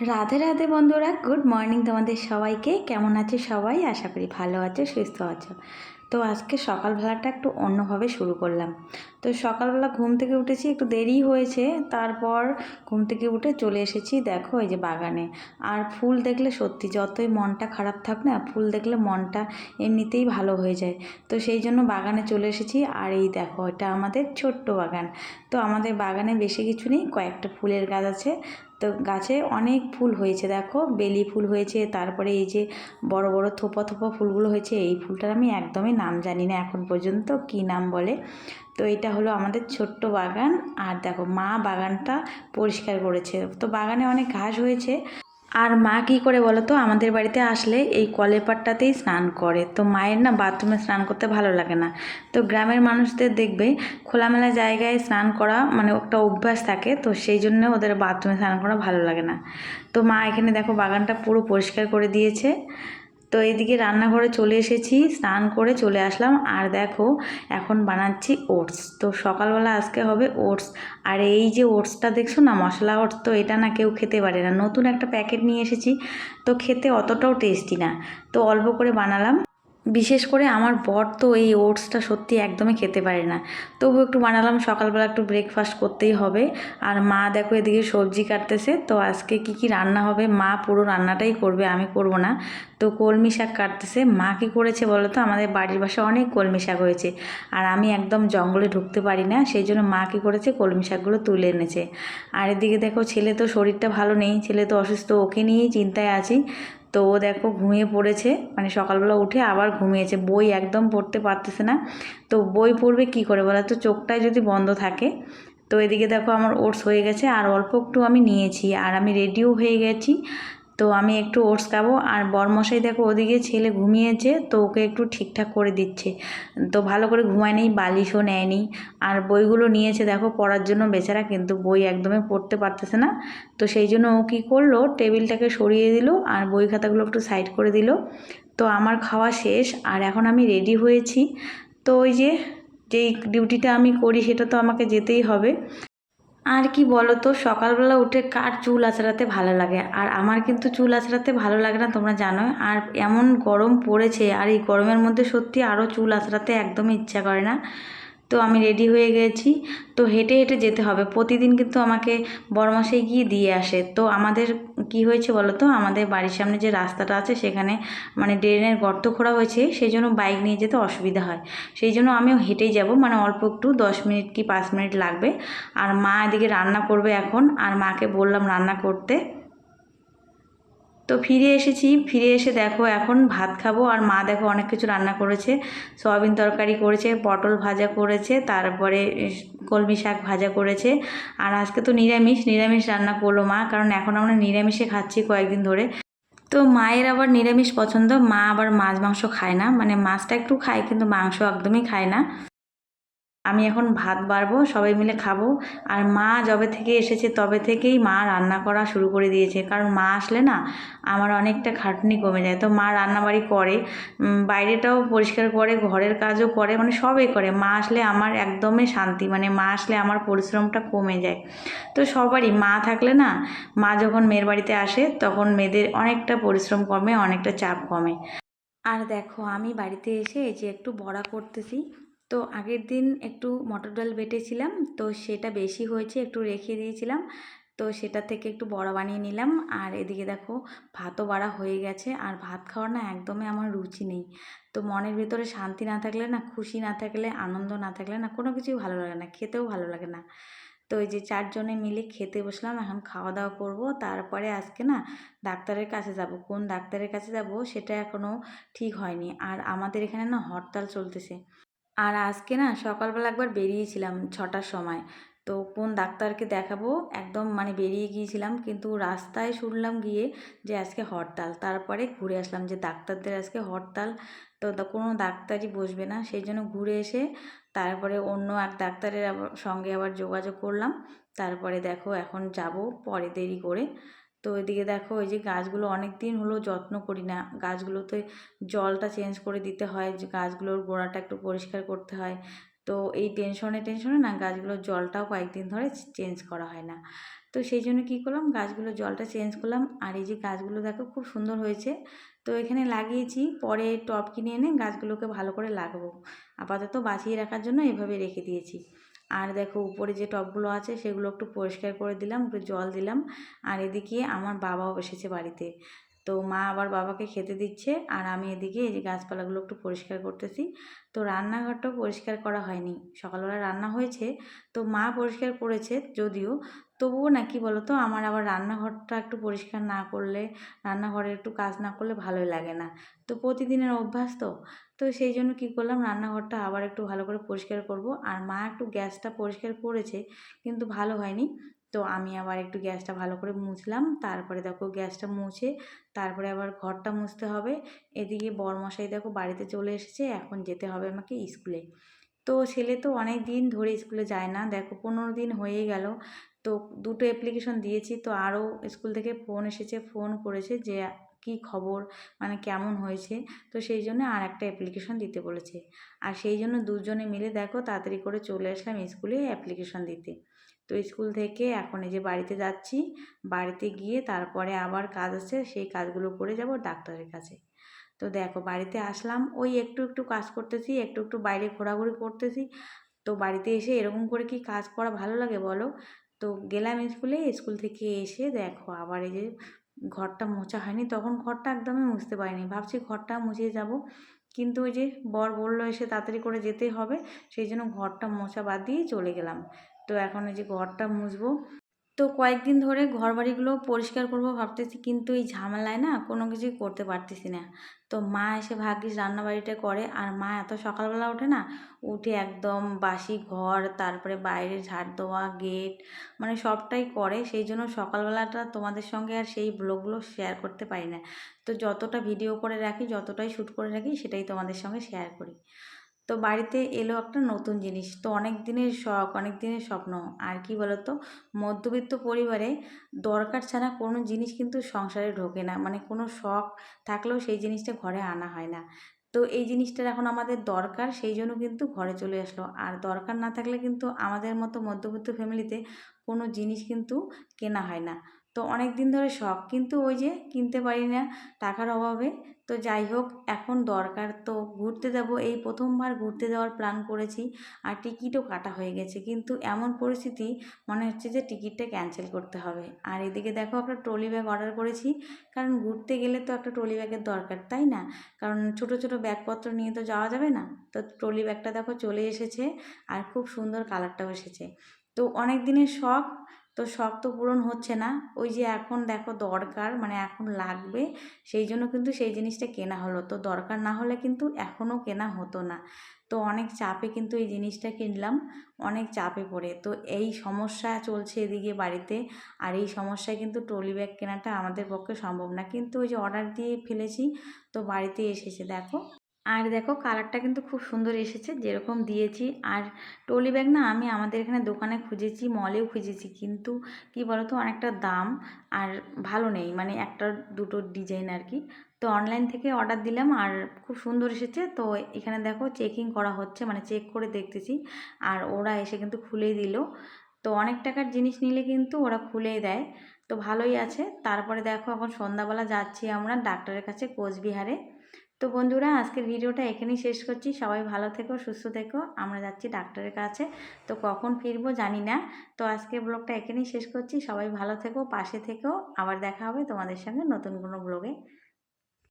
রাধে রাধে বন্ধুরা, good morning তোমাদের সবাইকে। কেমন আছে সবাই? আশা করি ভালো আছো, সুস্থ আছো। তো আজকে সকালবেলাটা একটু অন্যভাবে শুরু করলাম। তো সকালবেলা ঘুম থেকে উঠেছি, একটু দেরি হয়েছে। তারপর ঘুম থেকে উঠে চলে এসেছি, দেখো এই যে বাগানে। আর ফুল দেখলে সত্যি যতই মনটা খারাপ থাক না, ফুল দেখলে মনটা এমনিতেই ভালো হয়ে যায়। তো সেই জন্য বাগানে চলে এসেছি। আর এই দেখো, এটা আমাদের ছোট্ট বাগান। তো আমাদের বাগানে বেশি কিছু নেই, কয়েকটা ফুলের গাছ আছে। তো গাছে অনেক ফুল হয়েছে, দেখো। বেলি ফুল হয়েছে, তারপরে এই যে বড় বড় থোপা থোপা ফুলগুলো হয়েছে, এই ফুলটার আমি একদমই নাম জানি না এখন পর্যন্ত, কি নাম বলে। তো এটা হলো আমাদের ছোট্ট বাগান, আর দেখো মা বাগানটা পরিষ্কার করেছে। তো বাগানে অনেক ঘাস হয়েছে। আর মা কি করে বলো তো? আমাদের বাড়িতে আসলে এই কলে পাড়টাতেই স্নান করে। তো মায়ের না বাথরুমে স্নান করতে ভালো লাগে না। তো গ্রামের মানুষদের দেখবে, খোলামেলা জায়গায় স্নান করা মানে একটা অভ্যাস থাকে, তো সেই জন্য ওদের বাথরুমে স্নান করা ভালো লাগে না। তো মা এখানে দেখো বাগানটা পুরো পরিষ্কার করে দিয়েছে। তো এদিকে রান্নাঘরে চলে এসেছি, স্নান করে চলে আসলাম। আর দেখো, এখন বানাচ্ছি ওটস। তো সকালবেলা আজকে হবে ওটস। আর এই যে ওটসটা দেখছ না, মশলা ওটস, তো এটা না কেউ খেতে পারে না। নতুন একটা প্যাকেট নিয়ে এসেছি, তো খেতে অতটাও টেস্টি না। তো অল্প করে বানালাম। বিশেষ করে আমার বর তো এই ওটসটা সত্যি একদমই খেতে পারে না। তবু একটু বানালাম, সকালবেলা একটু ব্রেকফাস্ট করতেই হবে। আর মা দেখো এদিকে সবজি কাটতেছে, তো আজকে কি কি রান্না হবে? মা পুরো রান্নাটাই করবে, আমি করব না। তো কলমি শাক কাটতেছে। মা কী করেছে বলো তো? আমাদের বাড়ির পাশে অনেক কলমি শাক হয়েছে। আর আমি একদম জঙ্গলে ঢুকতে পারি না, সেই জন্য মা কী করেছে? কলমি শাকগুলো তুলে এনেছে। আর এদিকে দেখো ছেলে তো শরীরটা ভালো নেই, ছেলে তো অসুস্থ, ওকে নিয়েই চিন্তায় আছি। তো ও দেখো ঘুমিয়ে পড়েছে মানে সকালবেলা উঠে আবার ঘুমিয়েছে, বই একদম পড়তে পারতেছে না। তো বই পড়বে কি করে বলো তো, চোখটাই যদি বন্ধ থাকে। তো এদিকে দেখো আমার ওটস হয়ে গেছে, আর অল্প একটু আমি নিয়েছি, আর আমি রেডিও হয়ে গেছি। তো আমি একটু ওটস খাব। আর বরমশাই দেখো ওদিকে ছেলে ঘুমিয়েছে, তো ওকে একটু ঠিকঠাক করে দিচ্ছে। তো ভালো করে ঘুমায় নেই বালিশও নেয়নি। আর বইগুলো নিয়েছে দেখো, পড়ার জন্য বেচারা কিন্তু বই একদমই পড়তে পারতেছে না। তো সেই জন্য ও কী করল, টেবিলটাকে সরিয়ে দিল আর বই খাতাগুলো একটু সাইড করে দিল। তো আমার খাওয়া শেষ, আর এখন আমি রেডি হয়েছি। তো ওই যে, যেই ডিউটিটা আমি করি সেটা তো আমাকে যেতেই হবে। আর কি বলো তো সকালবেলা উঠে কার চুল আঁচড়াতে ভালো লাগে? আর আমার কিন্তু চুল আঁচড়াতে ভালো লাগে না, তোমরা জানো আর এমন গরম পড়েছে, আর এই গরমের মধ্যে সত্যি আরও চুল আঁচড়াতে একদমই ইচ্ছা করে না। তো আমি রেডি হয়ে গেছি। তো হেঁটে হেঁটে যেতে হবে। প্রতিদিন কিন্তু আমাকে বড়মাসে গিয়ে দিয়ে আসে। তো আমাদের কি হয়েছে বলো তো? আমাদের বাড়ির সামনে যে রাস্তাটা আছে, সেখানে মানে ড্রেনের গর্ত খোঁড়া হয়েছে। সেই জন্য বাইক নিয়ে যেতে অসুবিধা হয়। সেই জন্য আমিও হেঁটেই যাব। মানে অল্প একটু, দশ মিনিট কি পাঁচ মিনিট লাগবে। আর মা এদিকে রান্না করবে এখন। আর মাকে বললাম রান্না করতে। তো ফিরে এসেছি, ফিরে এসে দেখো এখন ভাত খাব আর মা দেখো অনেক কিছু রান্না করেছে। সয়াবিন তরকারি করেছে, পটল ভাজা করেছে, তারপরে কলমি শাক ভাজা করেছে। আর আজকে তো নিরামিষ নিরামিষ রান্না করল মা, কারণ এখন আমরা নিরামিষে খাচ্ছি কয়েকদিন ধরে। তো মায়ের আবার নিরামিষ পছন্দ, মা আবার মাছ মাংস খায় না মানে মাছটা একটু খায় কিন্তু মাংস একদমই খায় না। আমি এখন ভাত বাড়বো, সবাই মিলে খাব। আর মা যবে থেকে এসেছে তবে থেকেই মা রান্না করা শুরু করে দিয়েছে। কারণ মা আসলে না, আমার অনেকটা খাটনি কমে যায়। তো মা রান্নাবাড়ি করে বাইরেটাও পরিষ্কার করে, ঘরের কাজও করে মানে সবই করে। মা আসলে আমার একদমই শান্তি মানে মা আসলে আমার পরিশ্রমটা কমে যায়। তো সবারই, মা থাকলে না, মা যখন মেয়ের বাড়িতে আসে, তখন মেয়েদের অনেকটা পরিশ্রম কমে, অনেকটা চাপ কমে। আর দেখো, আমি বাড়িতে এসে এই যে একটু বড়া করতেছি। তো আগের দিন একটু মটর ডাল বেটেছিলাম, তো সেটা বেশি হয়েছে একটু রেখে দিয়েছিলাম, তো সেটা থেকে একটু বড়া বানিয়ে নিলাম। আর এদিকে দেখো, ভাতও বাড়া হয়ে গেছে, আর ভাত খাওয়ার না একদমই আমার রুচি নেই। তো মনের ভেতরে শান্তি না থাকলে না, খুশি না থাকলে, আনন্দ না থাকলে না, কোনো কিছুই ভালো লাগে না, খেতেও ভালো লাগে না। তো এই যে চারজনে মিলে খেতে বসলাম, এখন খাওয়া দাওয়া করব। তারপরে আজকে না ডাক্তারের কাছে যাব। কোন ডাক্তারের কাছে যাব, সেটা এখনও ঠিক হয়নি। আর আমাদের এখানে না হরতাল চলতেছে। আর আজকে না সকালবেলা একবার বেরিয়েছিলাম ছটার সময়। তো কোন ডাক্তারকে দেখাবো? একদম মানে বেরিয়ে গিয়েছিলাম কিন্তু রাস্তায় শুনলাম গিয়ে যে আজকে হরতাল। তারপরে ঘুরে আসলাম যে ডাক্তারদের আজকে হরতাল। তো কোনো ডাক্তারই বসবে না। সেই জন্য ঘুরে এসে তারপরে অন্য এক ডাক্তারের সঙ্গে আবার যোগাযোগ করলাম। তারপরে দেখো এখন যাব পরে দেরি করে। তো এদিকে দেখো ওই যে গাছগুলো অনেক দিন হলো যত্ন করি না। গাছগুলোতে জলটা চেঞ্জ করে দিতে হয়, যে গাছগুলোর গোড়াটা একটু পরিষ্কার করতে হয়। তো এই টেনশনে টেনশনে না গাছগুলোর জলটাও কয়েকদিন ধরে চেঞ্জ করা হয় না। তো সেই জন্য কী করলাম গাছগুলো জলটা চেঞ্জ করলাম। আর এই যে গাছগুলো দেখো খুব সুন্দর হয়েছে। তো এখানে লাগিয়েছি, পরে টব কিনে এনে গাছগুলোকে ভালো করে লাগাবো। আপাতত বাঁচিয়ে রাখার জন্য এভাবে রেখে দিয়েছি। আর দেখো উপরে যে টবগুলো আছে সেগুলো একটু পরিষ্কার করে দিলাম, একটু জল দিলাম। আর এদিকে আমার বাবাও এসেছে বাড়িতে। তো মা আবার বাবাকে খেতে দিচ্ছে আর আমি এদিকে এই যে গাছপালাগুলো একটু পরিষ্কার করতেছি। তো রান্নাঘরটাও পরিষ্কার করা হয়নি। সকালবেলা রান্না হয়েছে, তো মা পরিষ্কার করেছে যদিও। তবুও না কি বলো তো আমার আবার রান্নাঘরটা একটু পরিষ্কার না করলে, রান্নাঘরে একটু কাজ না করলে ভালোই লাগে না। তো প্রতিদিনের অভ্যাস তো। তো সেই জন্য কী করলাম, রান্নাঘরটা আবার একটু ভালো করে পরিষ্কার করব। আর মা একটু গ্যাসটা পরিষ্কার করেছে, কিন্তু ভালো হয়নি। তো আমি আবার একটু গ্যাসটা ভালো করে মুছলাম। তারপরে দেখো গ্যাসটা মুছে তারপরে আবার ঘরটা মুছতে হবে। এদিকে বরমশাই দেখো বাড়িতে চলে এসেছে, এখন যেতে হবে আমাকে স্কুলে। তো ছেলে তো অনেক দিন ধরে স্কুলে যায় না, দেখো পনেরো দিন হয়ে গেল। তো দুটো অ্যাপ্লিকেশন দিয়েছি, তো আরও স্কুল থেকে ফোন এসেছে ফোন করেছে যে কি খবর? মানে কেমন হয়েছে? তো সেই জন্য আর একটা অ্যাপ্লিকেশন দিতে বলেছে। আর সেই জন্য দুজনে মিলে দেখো তাড়াতাড়ি করে চলে আসলাম স্কুলে অ্যাপ্লিকেশন দিতে। তো স্কুল থেকে এখন এই যে বাড়িতে যাচ্ছি, বাড়িতে গিয়ে তারপরে আবার কাজ আছে, সেই কাজগুলো করে যাব ডাক্তারের কাছে। তো দেখো বাড়িতে আসলাম, ওই একটু একটু কাজ করতেছি, একটু একটু বাইরে ঘোরাঘুরি করতেছি। তো বাড়িতে এসে এরকম করে কি কাজ করা ভালো লাগে বলো? তো গেলাম স্কুলে স্কুল থেকে এসে দেখো আবার এই যে ঘরটা মোছা হয়নি, তখন ঘরটা একদমই মুছতে পারিনি। ভাবছি ঘরটা মুছিয়ে যাব। কিন্তু ওই যে বর বলল এসে তাড়াতাড়ি করে যেতে হবে, সেই জন্য ঘরটা মোছা বাদ দিয়ে চলে গেলাম। তো এখন ওই যে ঘরটা মুছবো তো কয়েকদিন ধরে ঘর বাড়িগুলো পরিষ্কার করব ভাবতেছি, কিন্তু এই ঝামেলায় না কোনো কিছুই করতে পারতেছি না। তো মা এসে ভাগ্যিস রান্নাবাড়িটা করে, আর মা এত সকালবেলা ওঠে না, উঠে একদম বাসি ঘর, তারপরে বাইরে ঝাড় দেওয়া গেট মানে সবটাই করে। সেই জন্য সকালবেলাটা তোমাদের সঙ্গে আর সেই ব্লগগুলো শেয়ার করতে পারি না। তো যতটা ভিডিও করে রাখি, যতটাই শ্যুট করে রাখি, সেটাই তোমাদের সঙ্গে শেয়ার করি। তো বাড়িতে এলো একটা নতুন জিনিস। তো অনেক দিনের শখ, অনেক দিনের স্বপ্ন। আর কি বলতো? মধ্যবিত্ত পরিবারে দরকার ছাড়া কোনো জিনিস কিন্তু সংসারে ঢোকে না। মানে কোনো শখ থাকলেও সেই জিনিসটা ঘরে আনা হয় না। তো এই জিনিসটার এখন আমাদের দরকার, সেই জন্য কিন্তু ঘরে চলে আসলো। আর দরকার না থাকলে কিন্তু আমাদের মতো মধ্যবিত্ত ফ্যামিলিতে কোনো জিনিস কিন্তু কেনা হয় না। তো অনেক দিন ধরে শখ, কিন্তু ওই যে কিনতে পারি না, টাকার অভাবে তো যাই হোক, এখন দরকার তো। ঘুরতে যাব। এই প্রথমবার ঘুরতে যাওয়ার প্ল্যান করেছি আর টিকিটও কাটা হয়ে গেছে। কিন্তু এমন পরিস্থিতি মনে হচ্ছে যে টিকিটটা ক্যান্সেল করতে হবে। আর এদিকে দেখো একটা ট্রলি ব্যাগ অর্ডার করেছি। কারণ ঘুরতে গেলে তো একটা ট্রলি ব্যাগের দরকার, তাই না? কারণ ছোট ছোট ব্যাগপত্র নিয়ে তো যাওয়া যাবে না। তো ট্রলি ব্যাগটা দেখো চলে এসেছে আর খুব সুন্দর কালারটাও এসেছে। তো অনেক দিনের শখ তো শখ তো পূরণ হচ্ছে না। ওই যে এখন দেখো দরকার মানে এখন লাগবে, সেই জন্য কিন্তু সেই জিনিসটা কেনা হলো। তো দরকার না হলে কিন্তু এখনও কেনা হতো না। তো অনেক চাপে কিন্তু এই জিনিসটা কিনলাম, অনেক চাপে পড়ে। তো এই সমস্যা চলছে এদিকে বাড়িতে, আর এই সমস্যায় কিন্তু ট্রলি ব্যাগ কেনাটা আমাদের পক্ষে সম্ভব না। কিন্তু ওই যে অর্ডার দিয়ে ফেলেছি, তো বাড়িতে এসেছে, দেখো। আর দেখো কালারটা কিন্তু খুব সুন্দর এসেছে, যেরকম দিয়েছি। আর ট্রলি ব্যাগ না আমি আমাদের এখানে দোকানে খুঁজেছি, মলেও খুঁজেছি, কিন্তু কি বলতো অনেকটা দাম আর ভালো নেই মানে একটা দুটো ডিজাইন আর কি। তো অনলাইন থেকে অর্ডার দিলাম আর খুব সুন্দর এসেছে। তো এখানে দেখো চেকিং করা হচ্ছে মানে চেক করে দেখতেছি। আর ওরা এসে কিন্তু খুলেই দিল। তো অনেক টাকার জিনিস নিলে কিন্তু ওরা খুলেই দেয়। তো ভালোই আছে। তারপরে দেখো এখন সন্ধ্যাবেলা যাচ্ছি আমরা ডাক্তারের কাছে কোচবিহারে। তো বন্ধুরা, আজকের ভিডিওটা এখানেই শেষ করছি। সবাই ভালো থেকো, সুস্থ থেকো। আমরা যাচ্ছি ডাক্তারের কাছে। তো কখন ফিরবো জানি না। তো আজকের ব্লগটা এখানেই শেষ করছি। সবাই ভালো থেকো, পাশে থেকো। আবার দেখা হবে তোমাদের সঙ্গে নতুন কোনো ব্লগে।